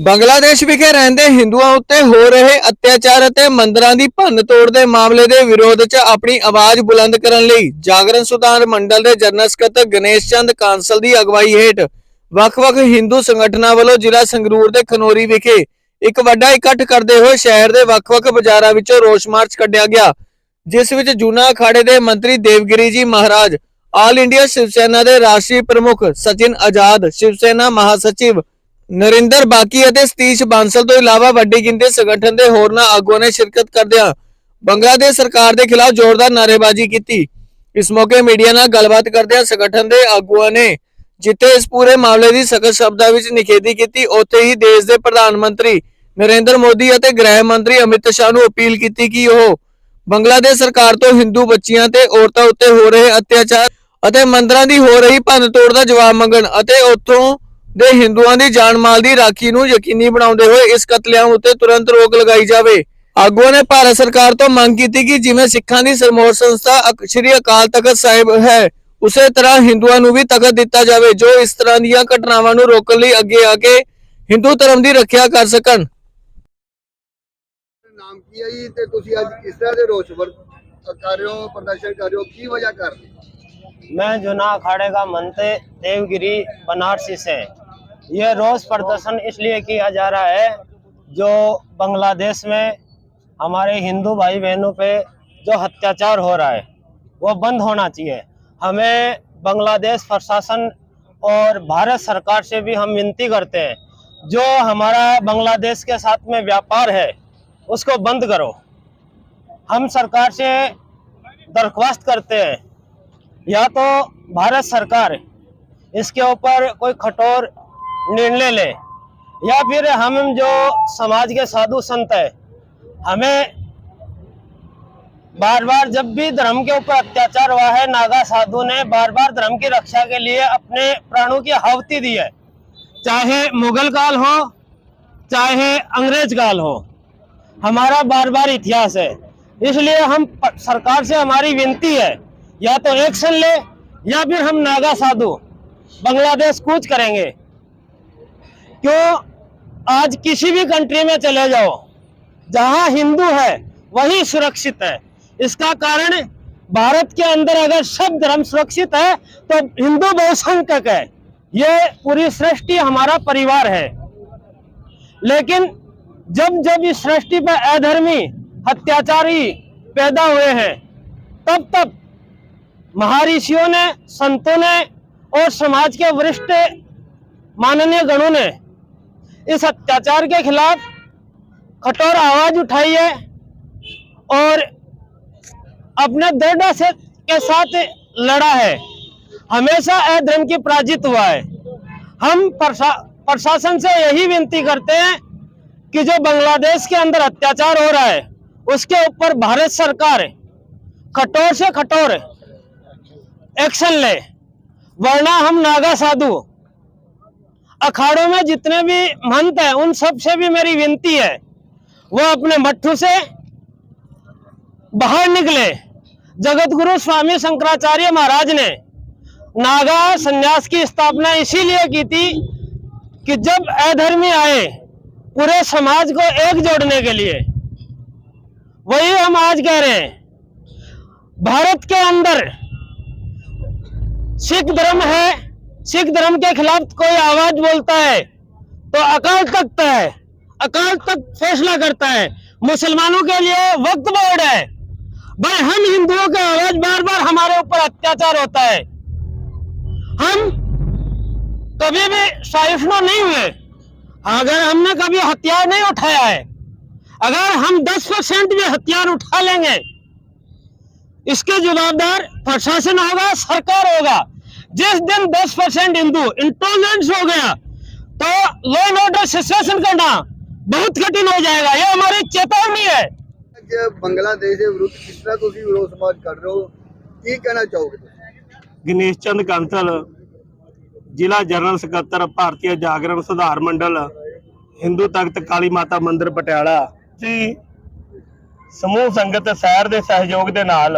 ਬੰਗਲਾਦੇਸ਼ ਵਿਖੇ ਰਹਿੰਦੇ ਹਿੰਦੂਆਂ ਉੱਤੇ ਹੋ ਰਹੇ ਅਤਿਆਚਾਰ ਅਤੇ ਮੰਦਰਾਂ ਦੀ ਭੰਨ-ਤੋੜ ਦੇ ਮਾਮਲੇ ਦੇ ਵਿਰੋਧ 'ਚ ਆਪਣੀ ਆਵਾਜ਼ ਬੁਲੰਦ ਕਰਨ ਲਈ ਜਾਗਰਣ ਸੁਧਾਰ ਮੰਡਲ ਦੇ ਜਨਰਲ ਸਕੱਤਰ ਗਣੇਸ਼ ਚੰਦ ਕਾਂਸਲ ਦੀ ਅਗਵਾਈ ਹੇਠ ਵੱਖ-ਵੱਖ ਹਿੰਦੂ ਸੰਗਠਨਾਂ ਵੱਲੋਂ ਜ਼ਿਲ੍ਹਾ ਸੰਗਰੂਰ ਦੇ ਖਨੋਰੀ ਵਿਖੇ ਇੱਕ ਵੱਡਾ ਇਕੱਠ ਕਰਦੇ ਹੋਏ ਸ਼ਹਿਰ ਦੇ ਵੱਖ-ਵੱਖ ਬਾਜ਼ਾਰਾਂ ਵਿੱਚੋਂ ਰੋਸ ਮਾਰਚ ਕੱਢਿਆ ਗਿਆ, ਜਿਸ ਵਿੱਚ ਜੂਨਾ ਅਖਾੜੇ ਦੇ ਮੰਤਰੀ ਦੇਵਗਿਰੀ ਜੀ ਮਹਾਰਾਜ, ਆਲ ਇੰਡੀਆ ਸ਼ਿਵ ਸੈਨਾ ਦੇ ਰਾਸ਼ਟਰੀ ਪ੍ਰਮੁੱਖ ਸਚਿਨ ਆਜ਼ਾਦ ਸ਼ਿਵ ਸੈਨਾ ਮਹਾਸਚਿਵ ਨਰਿੰਦਰ ਬਾਕੀ ਅਤੇ ਸਤੀਸ਼ ਬਾਂਸਲ ਤੋਂ ਇਲਾਵਾ ਵੱਡੀ ਗਿਣਤੀ ਸੰਗਠਨ ਦੇ ਹੋਰਨਾਂ ਆਗੂਆਂ ਨੇ ਸ਼ਿਰਕਤ ਕਰਦਿਆਂ ਬੰਗਲਾਦੇਸ਼ ਸਰਕਾਰ ਦੇ ਖਿਲਾਫ ਜ਼ੋਰਦਾਰ ਨਾਅਰੇਬਾਜ਼ੀ ਕੀਤੀ। ਇਸ ਮੌਕੇ ਮੀਡੀਆ ਨਾਲ ਗੱਲਬਾਤ ਕਰਦਿਆਂ ਸੰਗਠਨ ਦੇ ਆਗੂਆਂ ਨੇ ਜਿੱਥੇ ਇਸ ਪੂਰੇ ਮਾਮਲੇ ਦੀ ਸਖਤ ਸ਼ਬਦਾਂ ਵਿੱਚ ਨਿਖੇਧੀ ਕੀਤੀ, ਉੱਥੇ ਹੀ ਦੇਸ਼ ਦੇ ਪ੍ਰਧਾਨ ਮੰਤਰੀ ਨਰਿੰਦਰ ਮੋਦੀ ਅਤੇ ਗ੍ਰਹਿ ਮੰਤਰੀ ਅਮਿਤ ਸ਼ਾਹ ਨੂੰ ਅਪੀਲ ਕੀਤੀ ਕਿ ਉਹ ਬੰਗਲਾਦੇਸ਼ ਸਰਕਾਰ ਤੋਂ ਹਿੰਦੂ ਬੱਚੀਆਂ ਤੇ ਔਰਤਾਂ ਉੱਤੇ ਹੋ ਰਹੇ ਅਤਿਆਚਾਰ ਅਤੇ ਮੰਦਰਾਂ ਦੀ ਹੋ ਰਹੀ ਭੰਨਤੋੜ ਦਾ ਜਵਾਬ ਮੰਗਣ ਅਤੇ ਉੱਥੋਂ ਦੇ ਹਿੰਦੂਆਂ ਦੀ ਜਾਨ ਮਾਲ ਦੀ ਰਾਖੀ ਨੂੰ ਯਕੀਨੀ ਬਣਾਉਂਦੇ ਹੋਏ ਇਸ ਕਤਲੇਆਮ ਉੱਤੇ ਤੁਰੰਤ ਰੋਕ ਲਗਾਈ ਜਾਵੇ ਆਗੂਆਂ ਨੇ ਭਾਰਤ ਸਰਕਾਰ ਤੋਂ ਮੰਗ ਕੀਤੀ ਕਿ ਜਿਵੇਂ ਸਿੱਖਾਂ ਦੀ ਸਰਮੋਰ ਸੰਸਥਾ ਅਕ- ਸ਼੍ਰੀ ਅਕਾਲ ਤਖਤ ਸਾਹਿਬ ਹੈ ਉਸੇ ਤਰ੍ਹਾਂ ਹਿੰਦੂਆਂ ਨੂੰ ਵੀ ਤਖਤ ਦਿੱਤਾ ਜਾਵੇ ਜੋ ਇਸ ਤਰ੍ਹਾਂ ਦੀਆਂ ਘਟਨਾਵਾਂ ਨੂੰ ਰੋਕਣ ਲਈ ਅੱਗੇ ਆ ਕੇ ਹਿੰਦੂ ਧਰਮ ਦੀ ਰੱਖਿਆ ਕਰ ਸਕਣ ਨਾਮ ਕੀ ਹੈ ਜੀ ਤੇ ਤੁਸੀਂ ਅੱਜ ਕਿਸ ਤਰ੍ਹਾਂ ਦੇ ਰੋਸ ਵਰ ਕਰ ਰਹੇ ਹੋ ਪ੍ਰਦਰਸ਼ਨ ਕਰ ਰਹੇ ਹੋ ਕੀ ਵਜ੍ਹਾ ਕਰ ਰਹੇ ਹੋ? मैं जुना अखाड़े का मंत्री देवगिरी बनारसी से ये रोज प्रदर्शन इसलिए किया जा रहा है जो बांग्लादेश में हमारे हिंदू भाई बहनों पे जो अत्याचार हो रहा है, वो बंद होना चाहिए। हमें बांग्लादेश प्रशासन और भारत सरकार से भी हम विनती करते हैं, जो हमारा बांग्लादेश के साथ में व्यापार है, उसको बंद करो। हम सरकार से दरख्वास्त करते हैं, या तो भारत सरकार इसके ऊपर कोई कठोर निर्णय ले। या फिर हम जो समाज के साधु संत है, हमें बार बार जब भी धर्म के ऊपर अत्याचार हुआ है, नागा साधु ने बार बार धर्म की रक्षा के लिए अपने प्राणों की आहुति दी है। चाहे मुगल काल हो, चाहे अंग्रेज़ काल हो, हमारा बार बार इतिहास है। इसलिए हम सरकार से हमारी विनती है, या तो एक्शन ले, या फिर हम नागा साधु, बांग्लादेश कूच करेंगे। क्यों? आज किसी भी कंट्री में चले जाओ, जहाँ हिंदू है, वही सुरक्षित है। इसका कारण, भारत के अंदर अगर सब धर्म सुरक्षित है तो हिंदू बहुसंख्यक है। ये पूरी सृष्टि हमारा परिवार है। लेकिन, जब जब इस सृष्टि पर अधर्मी, अत्याचारी पैदा हुए हैं, तब तब महर्षियों ने, संतों ने और समाज के वरिष्ठ माननीय गणों ने इस अत्याचार के खिलाफ कठोर आवाज़ उठाई है और अपने दृढ़ के साथ लड़ा है। हमेशा अधर्म की पराजित हुआ है। हम प्रशा, प्रशासन से यही विनती करते हैं कि जो बांग्लादेश के अंदर अत्याचार हो रहा है उसके ऊपर भारत सरकार कठोर से कठोर एक्शन ले वरना हम नागा साधु अखाड़ों में जितने भी महंत हैं, उन सबसे भी मेरी विनती है, वो अपने मट्ठू से बाहर निकले। जगत गुरु स्वामी शंकराचार्य महाराज ने नागा संन्यास की स्थापना इसीलिए की थी कि जब अधर्मी आए पूरे समाज को एक जोड़ने के लिए, वही हम आज कह रहे हैं। भारत के अंदर सिख धर्म है सिख धर्म के खिलाफ कोई आवाज़ बोलता है तो अकाल तख्त है। अकाल तख्त फैसला करता है। मुसलमानों के लिए वक्त बोर्ड है। भाई, हम हिंदुओं का आवाज़ बार बार हमारे ऊपर अत्याचार होता है। हम कभी भी सहिष्णु नहीं हुए। अगर हमने कभी हथियार नहीं उठाया है, अगर हम 10 परसेंट भी हथियार उठा लेंगे, इसके जवाबदार प्रशासन होगा, सरकार होगा। जिस दिन 10 परसेंट हिंदू इंटॉलरेंस हो गया तो लॉ एंड ऑर्डर सिचुएशन करना बहुत कठिन हो जाएगा ये हमारी चेतावनी है ਅੱਜ ਬੰਗਲਾਦੇਸ਼ ਦੇ ਵਿਰੁੱਧ ਕਿਸ ਤਰ੍ਹਾਂ ਤੁਸੀਂ ਵਿਰੋਧ ਸਮਾਜ ਕਰ ਰਹੇ ਹੋ ਕੀ ਕਹਿਣਾ ਚਾਹੋਗੇ ਤੁਸੀਂ ਗਣੇਸ਼ ਚੰਦ ਕੰਸਲ ਜ਼ਿਲ੍ਹਾ ਜਨਰਲ ਸਕੱਤਰ ਭਾਰਤੀ ਜਾਗਰਣ ਸੁਧਾਰ ਮੰਡਲ ਹਿੰਦੂ ਤਖਤ ਕਾਲੀ ਮਾਤਾ ਮੰਦਿਰ ਪਟਿਆਲਾ ਜੀ ਸਮੂਹ ਸੰਗਤ ਸ਼ਹਿਰ ਦੇ ਸਹਿਯੋਗ ਦੇ ਨਾਲ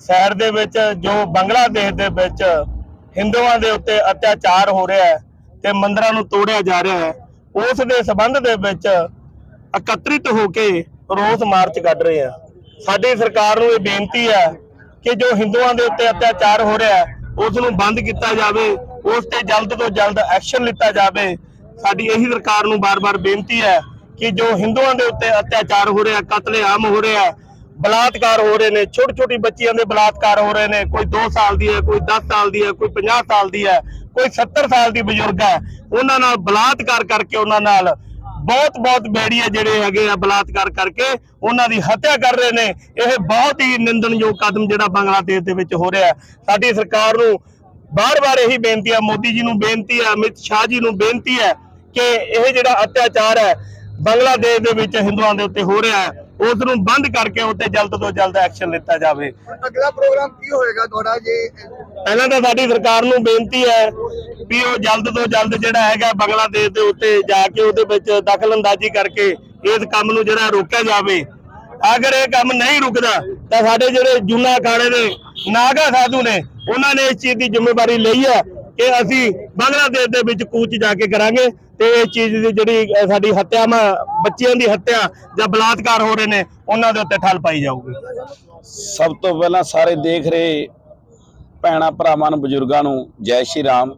ਸ਼ਹਿਰ ਦੇ ਵਿੱਚ ਜੋ ਬੰਗਲਾਦੇਸ਼ ਦੇ ਵਿੱਚ ਹਿੰਦੂਆਂ ਦੇ ਉੱਤੇ ਅਤਿਆਚਾਰ ਹੋ ਰਿਹਾ ਹੈ ਤੇ ਮੰਦਰਾਂ ਨੂੰ ਤੋੜਿਆ ਜਾ ਰਿਹਾ ਹੈ, ਉਸ ਦੇ ਸਬੰਧ ਦੇ ਵਿੱਚ ਇਕੱਤਰਿਤ ਹੋ ਕੇ ਰੋਸ ਮਾਰਚ ਕੱਢ ਰਹੇ ਆ ਸਾਡੀ ਸਰਕਾਰ ਨੂੰ ਇਹ ਬੇਨਤੀ ਹੈ ਕਿ ਜੋ ਹਿੰਦੂਆਂ ਦੇ ਉੱਤੇ ਅਤਿਆਚਾਰ ਹੋ ਰਿਹਾ ਹੈ, ਉਸ ਨੂੰ ਬੰਦ ਕੀਤਾ ਜਾਵੇ, ਉਸ ਤੇ ਜਲਦ ਤੋਂ ਜਲਦ ਐਕਸ਼ਨ ਲਿੱਤਾ ਜਾਵੇ। ਸਾਡੀ ਇਹੀ ਸਰਕਾਰ ਨੂੰ ਬਾਰ-ਬਾਰ ਬੇਨਤੀ ਹੈ ਕਿ ਜੋ ਹਿੰਦੂਆਂ ਦੇ ਉੱਤੇ ਅਤਿਆਚਾਰ ਹੋ ਰਿਹਾ, ਕਤਲੇਆਮ ਹੋ ਰਿਹਾ ਬਲਾਤਕਾਰ ਹੋ ਰਹੇ ਨੇ, ਛੋਟੀ ਛੋਟੀ ਬੱਚੀਆਂ ਦੇ ਬਲਾਤਕਾਰ ਹੋ ਰਹੇ ਨੇ, ਕੋਈ 2 ਸਾਲ ਦੀ ਹੈ, ਕੋਈ 10 ਸਾਲ ਦੀ ਹੈ, ਕੋਈ 50 ਸਾਲ ਦੀ ਹੈ, ਕੋਈ 70 ਸਾਲ ਦੀ ਬਜ਼ੁਰਗ ਹੈ, ਉਹਨਾਂ ਨਾਲ ਬਲਾਤਕਾਰ ਕਰਕੇ ਉਹਨਾਂ ਨਾਲ ਬਹੁਤ ਬਹੁਤ ਬੇੜੀਏ ਜਿਹੜੇ ਹੈਗੇ ਆ ਬਲਾਤਕਾਰ ਕਰਕੇ ਉਹਨਾਂ ਦੀ ਹੱਤਿਆ ਕਰ ਰਹੇ ਨੇ। ਇਹ ਬਹੁਤ ਹੀ ਨਿੰਦਣਯੋਗ ਕਦਮ ਜਿਹੜਾ ਬੰਗਲਾਦੇਸ਼ ਦੇ ਵਿੱਚ ਹੋ ਰਿਹਾ ਸਾਡੀ ਸਰਕਾਰ ਨੂੰ ਬਾਰ-ਬਾਰ ਇਹੀ ਬੇਨਤੀ ਹੈ, ਮੋਦੀ ਜੀ ਨੂੰ ਬੇਨਤੀ ਹੈ, ਅਮਿਤ ਸ਼ਾਹ ਜੀ ਨੂੰ ਬੇਨਤੀ ਹੈ ਕਿ ਇਹ ਜਿਹੜਾ ਅਤਿਆਚਾਰ ਹੈ, ਬੰਗਲਾਦੇਸ਼ ਦੇ ਵਿੱਚ ਹਿੰਦੂਆਂ ਦੇ ਉੱਤੇ ਹੋ ਰਿਹਾ ਹੈ। ਉਸ ਨੂੰ ਬੰਦ ਕਰਕੇ ਉੱਤੇ ਜਲਦ ਤੋਂ ਜਲਦ ਐਕਸ਼ਨ ਲਿੱਤਾ ਜਾਵੇ। ਅਗਲਾ ਪ੍ਰੋਗਰਾਮ ਕੀ ਹੋਏਗਾ ਤੁਹਾਡਾ? ਜੇ ਪਹਿਲਾਂ ਤਾਂ ਸਾਡੀ ਸਰਕਾਰ ਨੂੰ ਬੇਨਤੀ ਹੈ ਵੀ ਉਹ ਜਲਦ ਤੋਂ ਜਲਦ ਜਿਹੜਾ ਹੈਗਾ ਬੰਗਲਾਦੇਸ਼ ਦੇ ਉੱਤੇ ਜਾ ਕੇ ਉਹਦੇ ਵਿੱਚ ਦਖਲਅੰਦਾਜ਼ੀ ਕਰਕੇ ਇਸ ਕੰਮ ਨੂੰ ਜਿਹੜਾ ਰੋਕਿਆ ਜਾਵੇ। ਅਗਰ ਇਹ ਕੰਮ ਨਹੀਂ ਰੁਕਦਾ ਤਾਂ ਸਾਡੇ ਜਿਹੜੇ ਜੁਨਾ ਅਖਾੜੇ ਦੇ ਨਾਗਾ ਸਾਧੂ ਨੇ ਉਹਨਾਂ ਨੇ ਇਸ ਚੀਜ਼ ਦੀ ਜ਼ਿੰਮੇਵਾਰੀ ਲਈ ਹੈ ਕਿ ਅਸੀਂ ਬੰਗਲਾਦੇਸ਼ ਦੇ ਵਿੱਚ ਕੂਚ ਜਾ ਕੇ ਕਰਾਂਗੇ ਤੇ ਇਹ ਚੀਜ਼ ਦੀ ਜਿਹੜੀ ਸਾਡੀ ਹੱਤਿਆ ਬੱਚਿਆਂ ਦੀ ਹੱਤਿਆ ਜਾਂ ਬਲਾਤਕਾਰ ਹੋ ਰਹੇ ਨੇ, ਉਹਨਾਂ ਦੇ ਉੱਤੇ ਠੱਲ ਪਾਈ ਜਾਊਗੀ। ਸਭ ਤੋਂ ਪਹਿਲਾਂ ਸਾਰੇ ਦੇਖ ਰਹੇ ਭੈਣਾ, ਭਰਾਵਾਂ ਨੂੰ, ਬਜ਼ੁਰਗਾਂ ਨੂੰ ਜੈ ਸ਼੍ਰੀ ਰਾਮ।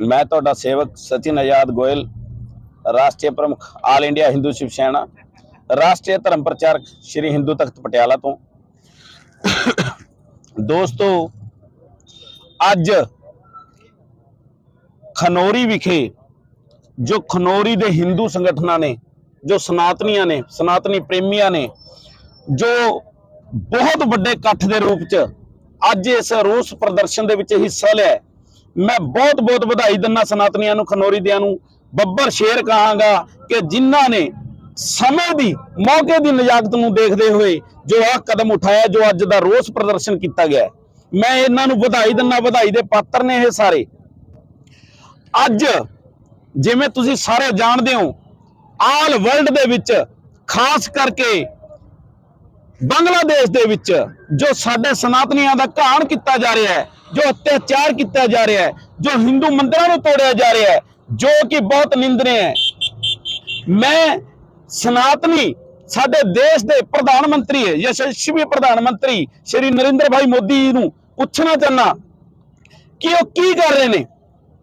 ਮੈਂ ਤੁਹਾਡਾ ਸੇਵਕ ਸਚਿਨ ਆਜ਼ਾਦ ਗੋਇਲ, ਰਾਸ਼ਟਰੀ ਪ੍ਰਮੁੱਖ ਆਲ ਇੰਡੀਆ ਹਿੰਦੂ ਸ਼ਿਵ ਸੈਨਾ, ਰਾਸ਼ਟਰੀ ਧਰਮ ਪ੍ਰਚਾਰਕ ਸ਼੍ਰੀ ਹਿੰਦੂ ਤਖਤ ਪਟਿਆਲਾ ਤੋਂ। ਦੋਸਤੋ, ਅੱਜ ਖਨੋਰੀ ਵਿਖੇ, ਜੋ ਖਨੌਰੀ ਦੇ ਹਿੰਦੂ ਸੰਗਠਨਾਂ ਨੇ, ਜੋ ਸਨਾਤਨੀਆਂ ਨੇ, ਸਨਾਤਨੀ ਪ੍ਰੇਮੀਆਂ ਨੇ, ਜੋ ਬਹੁਤ ਵੱਡੇ ਇਕੱਠ ਦੇ ਰੂਪ ਚ ਅੱਜ ਇਸ ਰੋਸ ਪ੍ਰਦਰਸ਼ਨ ਦੇ ਵਿੱਚ ਹਿੱਸਾ ਲਿਆ ਮੈਂ ਬਹੁਤ ਬਹੁਤ ਵਧਾਈ ਦਿੰਦਾ ਸਨਾਤਨੀਆਂ ਨੂੰ ਖਨੌਰੀ ਦਿਆਂ ਨੂੰ। ਬੱਬਰ ਸ਼ੇਰ ਕਹਾਂਗਾ ਕਿ ਜਿਨ੍ਹਾਂ ਨੇ ਸਮੇਂ ਦੀ, ਮੌਕੇ ਦੀ ਨਜਾਕਤ ਨੂੰ ਦੇਖਦੇ ਹੋਏ ਜੋ ਆਹ ਕਦਮ ਉਠਾਇਆ, ਜੋ ਅੱਜ ਦਾ ਰੋਸ ਪ੍ਰਦਰਸ਼ਨ ਕੀਤਾ ਗਿਆ ਮੈਂ ਇਹਨਾਂ ਨੂੰ ਵਧਾਈ ਦਿੰਦਾ, ਵਧਾਈ ਦੇ ਪਾਤਰ ਨੇ ਇਹ ਸਾਰੇ। ਅੱਜ ਜਿਵੇਂ ਤੁਸੀਂ ਸਾਰੇ ਜਾਣਦੇ ਹੋ, ਆਲ ਵਰਲਡ ਦੇ ਵਿੱਚ, ਖਾਸ ਕਰਕੇ ਬੰਗਲਾਦੇਸ਼ ਦੇ ਵਿੱਚ, ਜੋ ਸਾਡੇ ਸਨਾਤਨੀਆਂ ਦਾ ਘਾਣ ਕੀਤਾ ਜਾ ਰਿਹਾ ਹੈ, ਜੋ ਅਤਿਆਚਾਰ ਕੀਤਾ ਜਾ ਰਿਹਾ ਹੈ, ਜੋ ਹਿੰਦੂ ਮੰਦਰਾਂ ਨੂੰ ਤੋੜਿਆ ਜਾ ਰਿਹਾ ਹੈ, ਜੋ ਕਿ ਬਹੁਤ ਨਿੰਦਨੇ ਹੈ। ਮੈਂ ਸਨਾਤਨੀ ਸਾਡੇ ਦੇਸ਼ ਦੇ ਪ੍ਰਧਾਨ ਮੰਤਰੀ ਯਸ਼ਸਵੀ ਪ੍ਰਧਾਨ ਮੰਤਰੀ ਸ਼੍ਰੀ ਨਰਿੰਦਰ ਭਾਈ ਮੋਦੀ ਜੀ ਨੂੰ ਪੁੱਛਣਾ ਚਾਹੁੰਦਾ ਕਿ ਉਹ ਕੀ ਕਰ ਰਹੇ ਨੇ?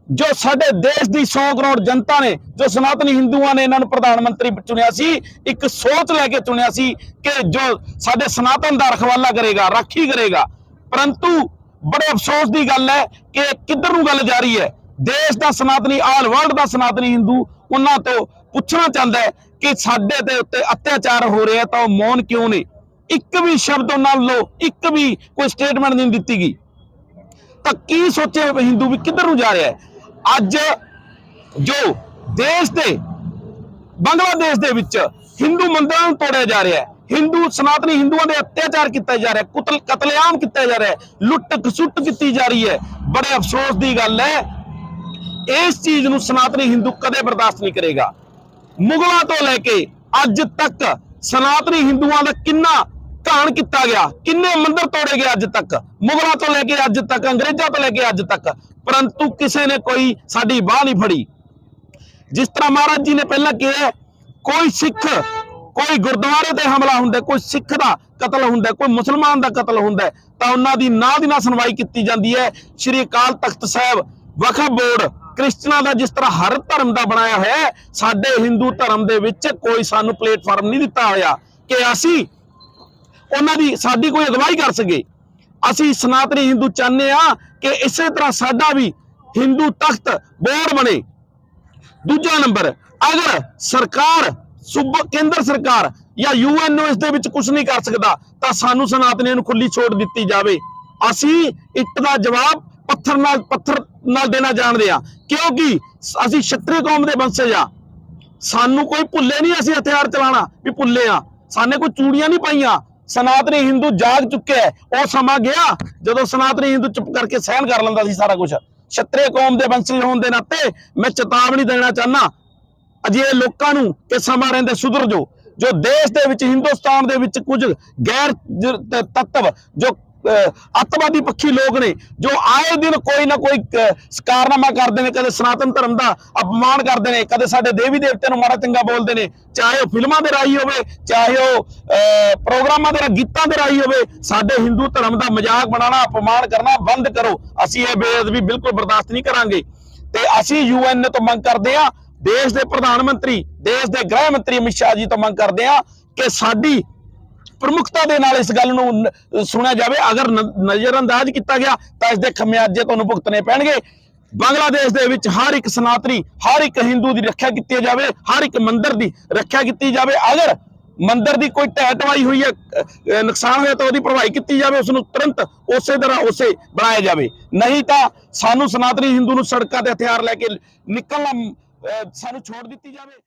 ਜੋ ਸਾਡੇ ਦੇਸ਼ ਦੀ 100 ਕਰੋੜ ਜਨਤਾ ਨੇ, ਜੋ ਸਨਾਤਨੀ ਹਿੰਦੂਆਂ ਨੇ ਇਹਨਾਂ ਨੂੰ ਪ੍ਰਧਾਨ ਮੰਤਰੀ ਚੁਣਿਆ ਸੀ, ਇੱਕ ਸੋਚ ਲੈ ਕੇ ਚੁਣਿਆ ਸੀ ਕਿ ਜੋ ਸਾਡੇ ਸਨਾਤਨ ਦਾ ਰਖਵਾਲਾ ਕਰੇਗਾ, ਰਾਖੀ ਕਰੇਗਾ। ਪਰੰਤੂ ਬੜੇ ਅਫਸੋਸ ਦੀ ਗੱਲ ਹੈ ਕਿ ਕਿੱਧਰ ਨੂੰ ਗੱਲ ਜਾ ਰਹੀ ਹੈ? ਦੇਸ਼ ਦਾ ਸਨਾਤਨੀ, ਆਲ ਵਰਲਡ ਦਾ ਸਨਾਤਨੀ ਹਿੰਦੂ ਉਹਨਾਂ ਤੋਂ ਪੁੱਛਣਾ ਚਾਹੁੰਦਾ ਹੈ ਕਿ ਸਾਡੇ ਦੇ ਉੱਤੇ ਅਤਿਆਚਾਰ ਹੋ ਰਿਹਾ ਤਾਂ ਉਹ ਮੌਨ ਕਿਉਂ ਨੇ? ਇੱਕ ਵੀ ਸ਼ਬਦ ਉਹਨਾਂ ਵੱਲੋਂ, ਇੱਕ ਵੀ ਕੋਈ ਸਟੇਟਮੈਂਟ ਨਹੀਂ ਦਿੱਤੀ ਗਈ। ਤਾਂ ਕੀ ਸੋਚੇ ਹਿੰਦੂ ਵੀ ਕਿੱਧਰ ਨੂੰ ਜਾ ਰਿਹਾ ਹੈ? ਅੱਜ ਜੋ ਦੇਸ਼ ਦੇ, ਬੰਗਲਾਦੇਸ਼ ਦੇ ਵਿੱਚ ਹਿੰਦੂ ਮੰਦਰਾਂ ਨੂੰ ਤੋੜਿਆ ਜਾ ਰਿਹਾ ਹੈ, ਹਿੰਦੂ ਸਨਾਤਨੀ ਹਿੰਦੂਆਂ ਦੇ ਅਤਿਆਚਾਰ ਕੀਤਾ ਜਾ ਰਿਹਾ ਹੈ, ਕੁਤਲ, ਕਤਲੇਆਮ ਕੀਤਾ ਜਾ ਰਿਹਾ ਲੁੱਟ ਖਸੁੱਟ ਕੀਤੀ ਜਾ ਰਹੀ ਹੈ, ਬੜੇ ਅਫਸੋਸ ਦੀ ਗੱਲ ਹੈ, ਇਸ ਚੀਜ਼ ਨੂੰ ਸਨਾਤਨੀ ਹਿੰਦੂ ਕਦੇ ਬਰਦਾਸ਼ਤ ਨਹੀਂ ਕਰੇਗਾ। ਮੁਗਲਾਂ ਤੋਂ ਲੈ ਕੇ ਅੱਜ ਤੱਕ ਸਨਾਤਨੀ ਹਿੰਦੂਆਂ ਦਾ ਕਿੰਨਾ ਘਾਣ ਕੀਤਾ ਗਿਆ। ਕਿੰਨੇ ਮੰਦਿਰ ਤੋੜੇ ਗਏ ਅੱਜ ਤੱਕ? ਮੁਗਲਾਂ ਤੋਂ ਲੈ ਕੇ ਅੱਜ ਤੱਕ, ਅੰਗਰੇਜ਼ਾਂ ਤੋਂ ਲੈ ਕੇ ਅੱਜ ਤੱਕ। ਪਰੰਤੂ ਕਿਸੇ ਨੇ ਕੋਈ ਸਾਡੀ ਬਾਹ ਨਹੀਂ ਫੜੀ। ਜਿਸ ਤਰ੍ਹਾਂ ਮਹਾਰਾਜ ਜੀ ਨੇ ਪਹਿਲਾਂ ਕਿਹਾ ਕੋਈ ਸਿੱਖ, ਕੋਈ ਗੁਰਦੁਆਰੇ ਤੇ ਹਮਲਾ ਹੁੰਦਾ ਕੋਈ ਸਿੱਖ ਦਾ ਕਤਲ ਹੁੰਦਾ ਕੋਈ ਮੁਸਲਮਾਨ ਦਾ ਕਤਲ ਹੁੰਦਾ ਤਾਂ ਉਹਨਾਂ ਦੀ ਨਾਂ ਦੀ ਨਾ ਸੁਣਵਾਈ ਕੀਤੀ ਜਾਂਦੀ ਹੈ। ਸ਼੍ਰੀ ਅਕਾਲ ਤਖਤ ਸਾਹਿਬ ਵਕਫ ਬੋਰਡ ਕ੍ਰਿਸਚਨਾਂ ਦਾ ਜਿਸ ਤਰ੍ਹਾਂ ਹਰ ਧਰਮ ਦਾ ਬਣਾਇਆ ਹੋਇਆ ਸਾਡੇ ਹਿੰਦੂ ਧਰਮ ਦੇ ਵਿੱਚ ਕੋਈ ਸਾਨੂੰ ਪਲੇਟਫਾਰਮ ਨਹੀਂ ਦਿੱਤਾ ਹੋਇਆ ਕਿ ਅਸੀਂ ਉਹਨਾਂ ਦੀ ਸਾਡੀ ਕੋਈ ਅਗਵਾਈ ਕਰ ਸਕੇ। ਅਸੀਂ ਸਨਾਤਨੀ ਹਿੰਦੂ ਚਾਹੁੰਦੇ ਆ ਕਿ ਇਸੇ ਤਰ੍ਹਾਂ ਸਾਡਾ ਵੀ ਹਿੰਦੂ ਤਖਤ ਬੋਰ ਬਣੇ। ਦੂਜਾ ਨੰਬਰ, ਅਗਰ ਸਰਕਾਰ, ਸੂਬਾ, ਕੇਂਦਰ ਸਰਕਾਰ ਜਾਂ ਯੂਐਨਓ ਇਸ ਦੇ ਵਿੱਚ ਕੁਝ ਨਹੀਂ ਕਰ ਸਕਦਾ, ਤਾਂ ਸਾਨੂੰ ਸਨਾਤਨੀਆਂ ਨੂੰ ਖੁੱਲੀ ਛੋਟ ਦਿੱਤੀ ਜਾਵੇ। ਅਸੀਂ ਇੱਟ ਦਾ ਜਵਾਬ ਪੱਥਰ ਨਾਲ ਪੱਥਰ ਨਾਲ ਦੇਣਾ ਜਾਣਦੇ ਆ ਕਿਉਂਕਿ ਅਸੀਂ ਛੱਤਰੀ ਕੌਮ ਦੇ ਵੰਸ਼ਜ ਆ ਸਾਨੂੰ ਕੋਈ ਭੁੱਲੇ ਨਹੀਂ ਅਸੀਂ ਹਥਿਆਰ ਚਲਾਣਾ ਵੀ ਭੁੱਲੇ ਆ ਸਾਨੇ ਕੋਈ ਚੂੜੀਆਂ ਨਹੀਂ ਪਾਈਆਂ ਸਨਾਤਨੀ ਹਿੰਦੂ ਜਾਗ ਚੁੱਕਿਆ ਹੈ। ਉਹ ਸਮਾਂ ਗਿਆ ਜਦੋਂ ਸਨਾਤਨੀ ਹਿੰਦੂ ਚੁੱਪ ਕਰਕੇ ਸਹਿਣ ਕਰ ਲੈਂਦਾ ਸੀ ਸਾਰਾ ਕੁਝ ਛਤਰੇ ਕੌਮ ਦੇ ਬੰਸੀ ਹੋਣ ਦੇ ਨਾਤੇ ਮੈਂ ਚੇਤਾਵਨੀ ਦੇਣਾ ਚਾਹਨਾ ਅਜੇ ਲੋਕਾਂ ਨੂੰ ਕਿ ਸਮਾਂ ਰਹਿੰਦੇ ਸੁਧਰ ਜੋ ਜੋ ਦੇਸ਼ ਦੇ ਵਿੱਚ, ਹਿੰਦੁਸਤਾਨ ਦੇ ਵਿੱਚ ਕੁਝ ਗੈਰ ਤੱਤਵ, ਜੋ ਅੱਤਵਾਦੀ ਪੱਖੀ ਲੋਕ ਨੇ ਜੋ ਆਏ ਦਿਨ ਕੋਈ ਨਾ ਕੋਈ ਕਾਰਨਾਮਾ ਕਰਦੇ ਨੇ ਕਦੇ ਸਨਾਤਨ ਧਰਮ ਦਾ ਅਪਮਾਨ ਕਰਦੇ ਨੇ ਕਦੇ ਸਾਡੇ ਦੇਵੀ ਦੇਵਤਿਆਂ ਨੂੰ ਮਾੜਾ ਚੰਗਾ ਬੋਲਦੇ ਨੇ ਚਾਹੇ ਉਹ ਫਿਲਮਾਂ ਦੇ ਰਾਹੀਂ ਹੋਵੇ ਚਾਹੇ ਉਹ ਪ੍ਰੋਗਰਾਮਾਂ ਦੇ ਰਾਹੀਂ, ਗੀਤਾਂ ਦੇ ਰਾਹੀਂ ਹੋਵੇ ਸਾਡੇ ਹਿੰਦੂ ਧਰਮ ਦਾ ਮਜ਼ਾਕ ਬਣਾਉਣਾ ਅਪਮਾਨ ਕਰਨਾ ਬੰਦ ਕਰੋ ਅਸੀਂ ਇਹ ਬੇਅਦਬੀ ਬਿਲਕੁਲ ਬਰਦਾਸ਼ਤ ਨਹੀਂ ਕਰਾਂਗੇ। ਤੇ ਅਸੀਂ ਯੂਐਨ ਤੋਂ ਮੰਗ ਕਰਦੇ ਹਾਂ ਦੇਸ਼ ਦੇ ਪ੍ਰਧਾਨ ਮੰਤਰੀ ਦੇਸ਼ ਦੇ ਗ੍ਰਹਿ ਮੰਤਰੀ ਅਮਿਤ ਸ਼ਾਹ ਜੀ ਤੋਂ ਮੰਗ ਕਰਦੇ ਹਾਂ ਕਿ ਸਾਡੀ ਪ੍ਰਮੁਖਤਾ ਦੇ ਨਾਲ ਇਸ ਗੱਲ ਨੂੰ ਸੁਣਿਆ ਜਾਵੇ, ਅਗਰ ਨ- ਨਜ਼ਰਅੰਦਾਜ਼ ਕੀਤਾ ਗਿਆ, ਤਾਂ ਇਸ ਦੇ ਖਮਿਆਜੇ ਤੁਹਾਨੂੰ ਭੁਗਤਣੇ ਪੈਣਗੇ। ਬੰਗਲਾਦੇਸ਼ ਦੇ ਵਿੱਚ ਹਰ ਇੱਕ ਸਨਾਤਰੀ ਹਰ ਇੱਕ ਹਿੰਦੂ ਦੀ ਰੱਖਿਆ ਕੀਤੀ ਜਾਵੇ, ਹਰ ਇੱਕ ਮੰਦਰ ਦੀ ਰੱਖਿਆ ਕੀਤੀ ਜਾਵੇ। ਅਗਰ ਮੰਦਰ ਦੀ ਕੋਈ ਢਹਿ ਟਵਾਈ ਹੋਈ ਹੈ ਨੁਕਸਾਨ ਹੋਇਆ ਤਾਂ ਉਹਦੀ ਭਰਵਾਈ ਕੀਤੀ ਜਾਵੇ, ਉਸ ਨੂੰ ਤੁਰੰਤ ਉਸੇ ਤਰ੍ਹਾਂ ਉਸੇ ਬਣਾਇਆ ਜਾਵੇ। ਨਹੀਂ ਤਾਂ ਸਾਨੂੰ ਸਨਾਤਨੀ ਹਿੰਦੂ ਨੂੰ ਸੜਕਾਂ ਤੇ ਹਥਿਆਰ ਲੈ ਕੇ ਨਿਕਲਣਾ ਸਾਨੂੰ ਛੋੜ ਦਿੱਤੀ ਜਾਵੇ।